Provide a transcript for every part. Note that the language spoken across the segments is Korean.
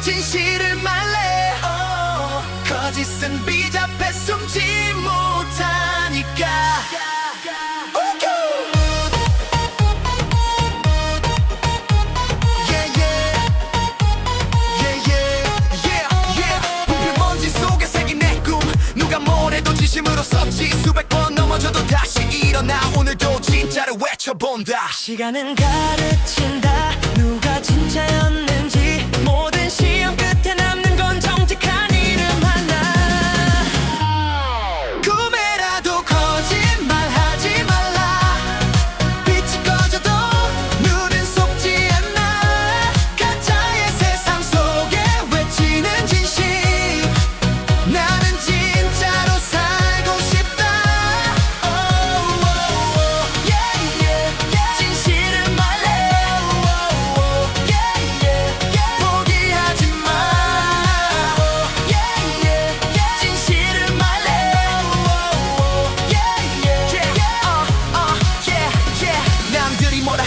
진실을 말해. oh, 거짓은 비잡해 숨지 못하니까. 진심으로 썼지. 수백 번 넘어져도 다시 일어나. 오늘도 진짜를 외쳐본다. 시간은 가르친다. 누가 진짜야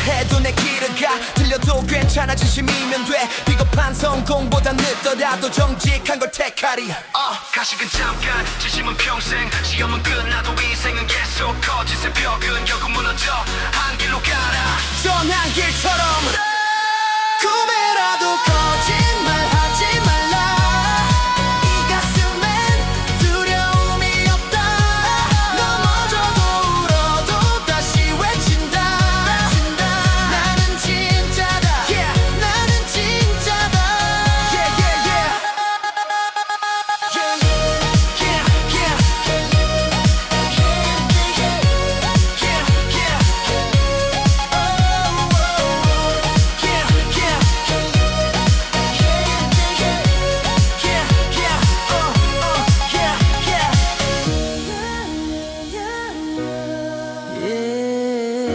해도 내 길을 가. 들려도 괜찮아 진심이면 돼. 비겁한 성공보다 늦더라도 정직한 걸 택하리. uh. 가식은 잠깐 진심은 평생. 시험은 끝나도 인생은 계속 거짓의 벽은 결국 무너져. 한 길로 가라. 떠난 길